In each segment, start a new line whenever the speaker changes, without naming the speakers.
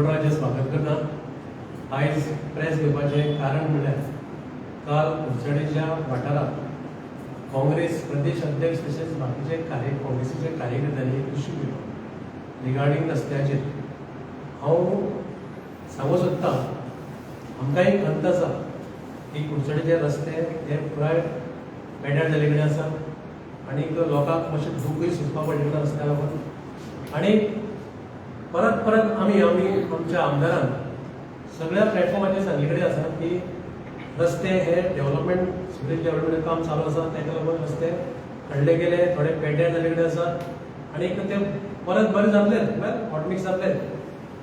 मुकुटराजे स्वागत करता आयज प्रेस घेवपाचें कारण म्हणल्यार काल कुडचडेच्या वाठारांत काँग्रेस प्रदेश अध्यक्ष तशेंच बाकीचे कार्य काँग्रेसीचे कार्यकर्त्यांनी एक इश्यू केलो रिगार्डींग रस्त्याचेर. हांव सांगूं सोदतां आमकां एक खंत आसा. की कुडचडेचे रस्ते हे पुराय पेड्यार जाले कडेन आसा. आनीक लोकांक मातशें दुखूय सोंसपा पडलेलें रस्त्या लागून आनी परत परत आमी आमी आमच्या आमदारान सगळ्या प्लॅटफॉर्माचेर सांगले कडेन आसा की रस्ते हे डेव्हलपमेंट सिव्हिल डेव्हलपमेंट काम चालू आसा ताका लागून रस्ते खणले गेले थोडे पेड्ड्यार जाले कडेन आसात आनी ते परत बरें जातले म्हळ्यार हॉटमिक्स जातले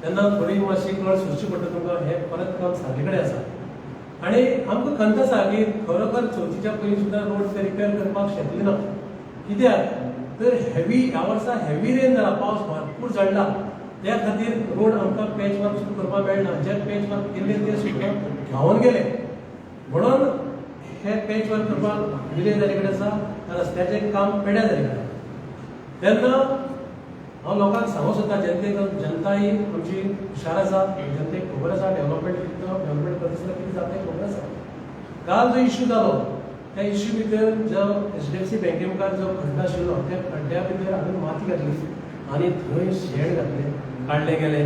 तेन्ना थोडी मातशी कळ सोडची पडटा तुमकां हे परत काम सांगले कडेन आसा आनी आमकां खंत आसा की खरोखर चवथीच्या पयलीं सुद्दां रोड ते रिपेर करपाक शकले ना कित्याक तर हेवी ह्या वर्सा हेवी रेन जाला पावस भरपूर झडला त्या खातीर रोड आमकां पॅच वर्क सुरू करपाक मेळना. जे पॅच वर्क केल्ले ते सुद्दां व्हांवून गेले. म्हणून हे पॅच वर्क करपाक डिले जाले कडेन आसा त्या रस्त्याचें काम पेड्या जाले कडेन तेन्ना हांव लोकांक सांगूंक सोदता जनतेक जनता ही आमची हुशार आसा जनतेक खबर आसा डेव्हलपमेंट कितें डेव्हलपमेंट करता आसतना कितें जाता तें खबर आसा. काल जो इश्यू जालो त्या इश्यू भितर जो एच डी एफ सी बँके मुखार जो खड्डो आशिल्लो त्या खड्ड्या भितर हांवें माती घातली आनी थंय शेण घातलें. काडले गेले.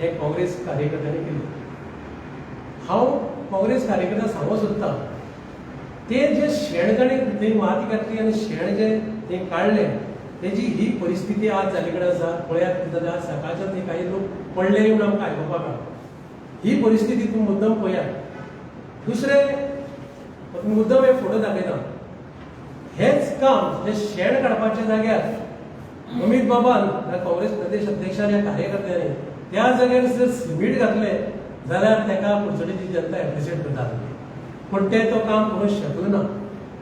हे काँग्रेस कार्यकर्त्याने केले. हांव काँग्रेस कार्यकर्त्यांक सांगूंक सोदतां ते जे शेण ताणें थंय माती घातली आनी शेण जे ते काडलें तेजी ही परिस्थिती आज जाली कडेन आसा पळयात कितें जाता सकाळच्या थंय काही लोक पडले म्हणून आमकां आयकुपाक ही परिस्थिती तुम्ही मुद्दम पळयात दुसरें मुद्दम हे फोटो दाखयता हेच काम जे शेण काडपाच्या जाग्यार अमित बाबान ह्या काँग्रेस प्रदेश अध्यक्षान कार्यकर्त्याने कार्यकर्त्यांनी त्या जाग्यार जर सिमीट घातले जाल्यार ताका कुडचडेची जनता एप्रिशिएट करता पूण ते तो काम करूंक शकलो ना?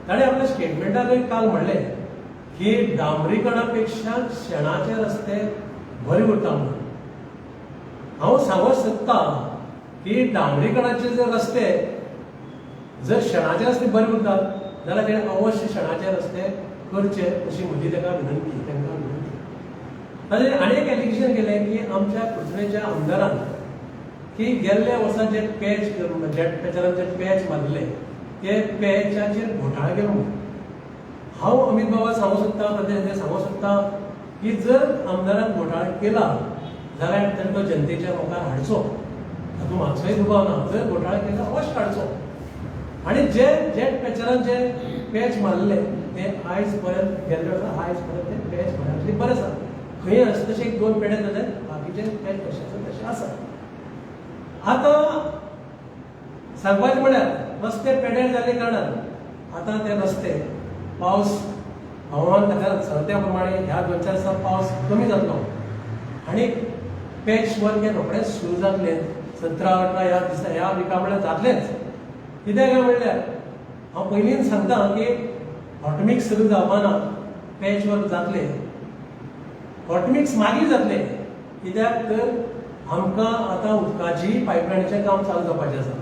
ताणें आपल्या स्टेटमेंटानूय काल म्हणलें की डांबरीकरणा पेक्षा शेणाचे रस्ते बरे उरता म्हणून हांव सांगूंक सोदतां की डांबरीकरणाचे जर रस्ते जर शेणाचे रस्ते बरे उरतात जाल्यार तेणें अवश्य शेणाचे रस्ते करचे अशी म्हजी ताका विनंती तांकां विनंती अनेक आनी एलिगेशन केलें की आमच्या कुडचडेच्या आमदारान की गेल्ल्या वर्सा जे पॅच जेट पॅचारान जे पॅच मारले ते पॅचाचेर घोटाळ केलो म्हणून हांव अमित बाबा सांगूंक सोदतां प्रदेश सांगूंक सोदतां की जर आमदारान घोटाळ केला जाल्यार तांकां जनतेच्या मुखार हाडचो. तातूंत मातसोय दुबाव ना जर घोटाळ केला अवश्य हाडचो. आनी जे जे पॅचरान जे पॅच मारले ते आयज पर्यंत गेल्ले वर्सा आयज पर्यंत ते पॅच मारले बरें आसा खंय आसा तशे एक दोन पेडे जाले बाकीचे पॅच तशेच तशें आसा आतां सांगपाचें म्हळ्यार रस्ते पेड्यार जाले कारणान आतां ते रस्ते पावस हवामान खात्यान सांगल्या प्रमाणे ह्या दोन चार पावस कमी जातलो आनी पॅच वर्क हे रोखडेंच सुरू जातले सतरा अठरा ह्या दिसा ह्या विका म्हळ्यार जातलेंच कित्याक काय म्हणल्यार हांव पयलींच सांगता की हॉटमिक्स सुरू जावपाना पॅच वर्क जातले हॉटमिक्स मागीर जातले कित्याक तर आमकां आतां उदकाची पायपलायनीचें काम चालू जावपाचें आसा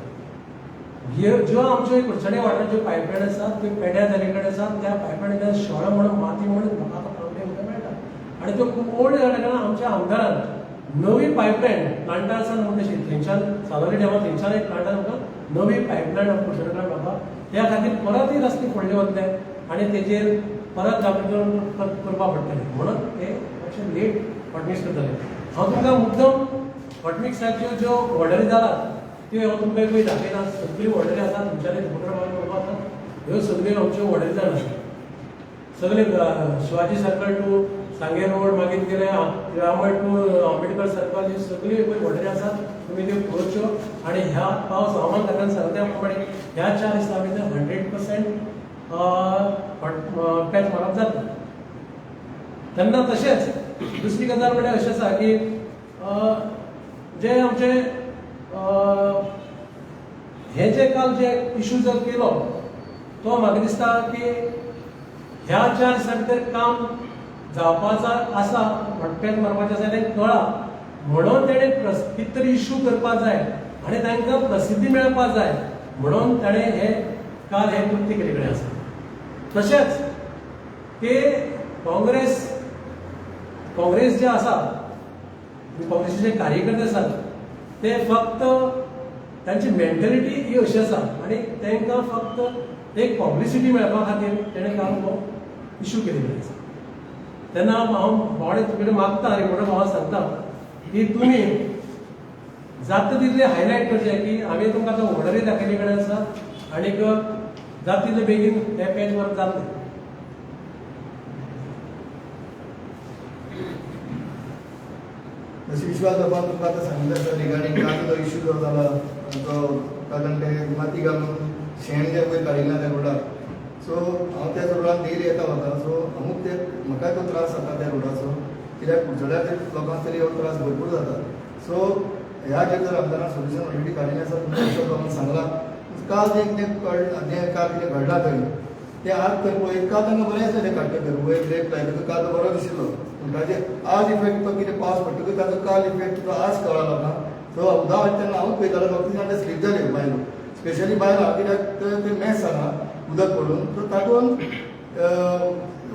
ह्यो ज्यो आमच्यो कुडचडे वाठारांत ज्यो पायपलायन आसात त्यो पेड्या जाले कडेन आसात त्या पायपलायनीच्या शेळो म्हणून माती म्हणून म्हाका पावले मेळटा आनी त्यो खूब ओल्ड जाल्या कारणान आमच्या आमदारान नवी पायपलायन प्लांटा आसा म्हणून तशी थंयच्यान सावरी डॅमा थंयच्यान एक प्लांटान आमकां नवी पायपलायन कुडचडेकार बाबा त्या खातीर परत ही रस्ते फोडले वतले आनी तेजेर परत जागृत करपा पडटलें म्हणून ते मातशें लेट फडणवीस करतले हांव तुमकां मुद्दम फडणवीसाच्यो ज्यो ऑर्डरी जालात त्यो हांव तुमकां पळय दाखयता सगळी ऑर्डरी आसा तुमच्यानी फोटो आसा ह्यो सगळ्यो आमच्यो ऑर्डरी जावन सगळे शिवाजी सर्कल टू सांगे रोड मागीर गेले रामड टू आंबेडकर सर्कल ही सगळी पळय ऑर्डरी आसात तुमी त्यो पळोवच्यो आनी ह्या पावस हवामान खात्यान सांगल्या प्रमाणे ह्या चार दिसा भितर हंड्रेड पर्सेंट पॅच मारप जाता. तेन्ना तशेंच दुसरी गजाल म्हणजे अशें आसा की जे आमचे हे जे काल जे इशू जर केलो तो म्हाका दिसता की ह्या चार दिसां तर काम जावपाचा आसा भटपेन मारपाचें आसा तें कळा. म्हणून तेणें कितें तरी इशू करपा जाय आनी तांकां प्रसिद्धी मेळपाक जाय. म्हणून ताणें हे काल हे कृत्य केले कडेन आसा तशेंच की काँग्रेस काँग्रेस जे आसा काँग्रेसीचे कार्यकर्ते आसात ते फक्त तांची मेंटॅलिटी ही अशी आसा आनी तांकां फक्त एक पब्लिसिटी मेळपा खातीर तेणें काम हो इश्यू केलेलो आसा तेन्ना हांव बावडे कडेन मागता रिपोर्टर भावा सांगता की तुमी जाता तितले हायलायट करचे की हांवें तुमकां आतां ऑर्डरी दाखयले कडेन आसा आनीक जाता तितले बेगीन हे पेज वर्क जातलें
जसे विश्वास बाबा तुमकां आतां सांगितलं आसा रिगार्डींग काल इश्यू जो जाला तो कारण ते माती घालून शेण जे पळय काडिल्लें त्या रोडार सो हांव त्या रोडार डेली येता वता सो अमूक ते म्हाका तो त्रास जाता त्या रोडाचो कित्याक कुडचड्या लोकांक तरी हो त्रास भरपूर जाता सो ह्या जे जर आमदारान सोल्युशन ऑलरेडी काडिल्लें आसा तुमच्या विश्वास बाबान सांगला काल जे कितें कळ जें काल कितें घडलां थंय तें आज तर पळय काल तांकां बरें आसलें काडटा काडटकर वयर ब्रेक लायलो काल बरो दिशिल्लो म्हणजे आज इफेक्ट तो कितें पावस पडटकच ताजो काल इफेक्ट तुका आज कळ्ळा म्हाका सो उदक हाडटा तेन्ना हांवूच पळयतालो फक्त तांचे स्लीप जाले बायलो स्पेशली बायलां कित्याक ते ते मॅस हांगा उदक पडून सो तातूंत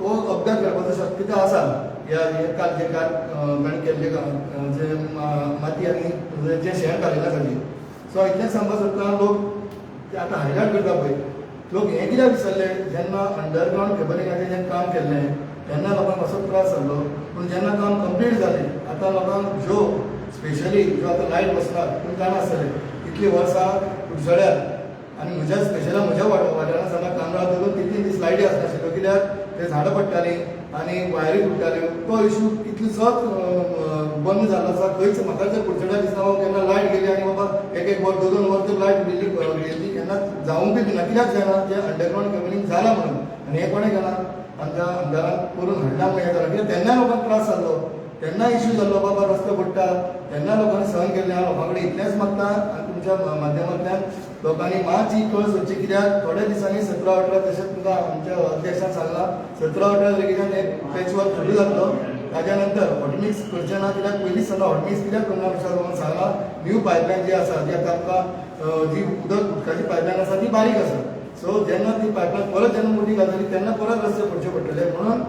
हो अपघात करपाचो शक्यता आसा ह्या हे काल जे काल मेळ केल्ले काम जे मा- माती आनी जे शेण घालिल्लें खाली सो इतलेंच सांगपा सोदता लोक ते आतां हायलायट करता पळय लोक हें कित्याक विसरले जेन्ना अंडरग्रावंड केबलिंगाचें जें काम केल्लें तेन्ना लोकांक असो त्रास जाल्लो पूण जेन्ना काम कंप्लीट जालें आतां लोकांक ज्यो स्पेशली ज्यो आतां लायट बसला पूण काय नासतलें इतलीं वर्सां कुडचड्यात आनी म्हज्या स्पेशला म्हज्या वाट- वाठारांत जेन्ना कामरां दोन तीन तीन दीस लायटी आसनाशिल्ल्यो कित्याक ते झाडां पडटालीं आनी वायरी तुटटाल्यो तो इशू कितलोसोच बंद जाल्लो आसा खंयच म्हाका जर कुडचड्या दिसता हांव केन्ना लायट गेली आनी बाबा एक एक वर दोन दोन वर तर लायट गेली गेली केन्ना बी दिना कित्याक जायना तें अंडरग्रावंड केबलिंग जाला म्हणून आनी हें कोणें केलां आमच्या आमदारान करून हाडला म्हणून कित्याक तेन्ना लोकांक त्रास जाल्लो तेन्ना इशू जाल्लो बाबा रस्तो पडटा तेन्ना लोकांनी सहन केल्लें हांव लोकां कडेन इतलेंच मागता आनी तुमच्या माध्यमांतल्यान लोकांनी मातशी कळ सोदची कित्याक थोड्या दिसांनी सतरा अठरा तशेंच तुमकां आमच्या अध्यक्षान सांगलां सतरा अठरा तारखेच्यान एक पॅच वर्क सुरू जातलो ताज्या नंतर हॉटमिक्स करचें ना कित्याक पयलींच सांगला हॉटमिक्स कित्याक करना विचार लोकांक सांगलां न्यू पायपलायन जी आसा जी आतां आमकां जी उदक उदकाची पायपलायन आसा ती बारीक आसा सो जेन्ना ती पायपलाईन परत जेन्ना मोठी घालतली तेन्ना परत रस्ते पडचे पडटले म्हणून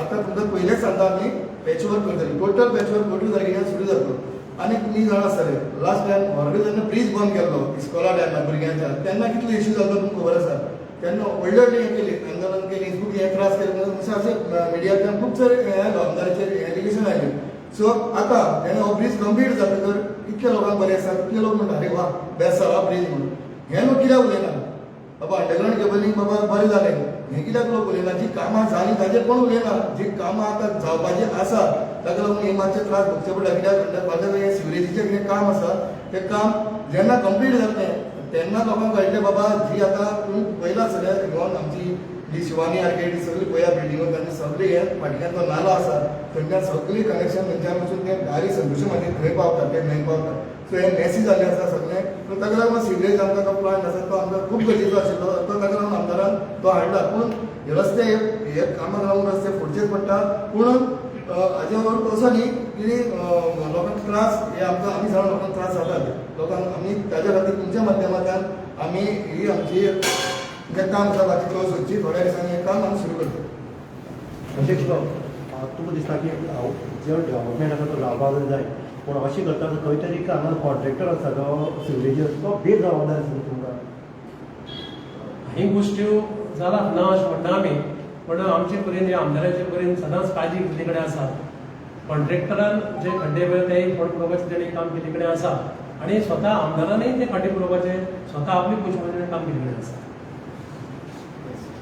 आतां तुमकां पयलेच सांगता आमी पॅच वर्क करतली टोटल पॅच वर्क फोर्टी सुरू जातलो आनी तुमी जाण आसतले लास्ट टायम ऑलरेडी जेन्ना ब्रीज बंद केल्लो इस्कॉला टायमा भुरग्यांच्या तेन्ना कितलो इश्यू जालो तुमकां खबर आसा तेन्ना व्हडले व्हडले हें केली. आंदोलन केली खूब हे त्रास केले. अशें अशें मिडियांतल्यान खूब सारे हे आयलो आमदाराचेर एलिगेशन आयले सो आतां जेन्ना हो ब्रीज कंप्लीट तर कितले लोकांक बरें आसा कितले लोक म्हणटा अरे वा बेस्ट जाला ब्रीज म्हणून. हे लोक कित्याक उलयना बाबा अंडरग्रावंड केबलिंग बाबा बरें जालें हें कित्याक लोक उलयना जी कामां जालीं ताजेर कोण उलयना जी कामां आतां जावपाची आसा ताका लागून हे मातशे त्रास भोगचे पडटा कित्याक फाल्यां हें सिवरेजीचें कितें काम आसा तें काम जेन्ना कंप्लीट जातलें तेन्ना लोकांक कळटलें बाबा जी आतां तूं पयला सगळ्या घेवन आमची जी शिवानी आर्केड सगळी पया बिल्डिंगो तांचे सगळे हे फाटल्यान जो नालो आसा थंयच्यान सगळी कनेक्शन थंयच्यान वचून ते डायरेक्ट संतोशी मागीर थंय पावता ते मेन पावता सो हे मॅसी आसा सगळे. सो ताका लागून सिवरेज आमकां तो प्लांट आसा तो आमकां खूब गरजेचो आशिल्लो तो ताका लागून आमदारान तो हाडला पूण हे रस्ते हे कामाक लागून रस्ते फोडचेच पडटा पूण हाजे बरोबर असो न्ही की लोकांक त्रास हे आमकां आमी सगळ्या लोकांक त्रास जातात लोकांक आमी ताज्या खातीर तुमच्या माध्यमांतल्यान आमी ही आमची जें काम आसा ताची कळ सोदची थोड्या दिसांनी हें काम आमी सुरू करतले
अध्यक्ष तुका दिसता की हांव जो डेव्हलपमेंट आसा तो जावपाक जाय पूण अशें करता खंय तरी हांगा कॉन्ट्रॅक्टर आसा तो सिवरेजी आसा तो बेजबाबदार आसा तुमकां
ही गोश्ट्यो जाला ना अशें म्हणटा आमी पण आमचे पर्यंत आमदाराचे पर्यंत सदांच काळजी घेतले कडेन आसा कॉन्ट्रॅक्टरान जे खड्डे पळय ते फंड पुरोवपाचे तेणें काम केले कडेन आसा आनी स्वता आमदारानही ते खड्डे पुरोवपाचे स्वता आपली पोशपाचें काम केले कडेन आसा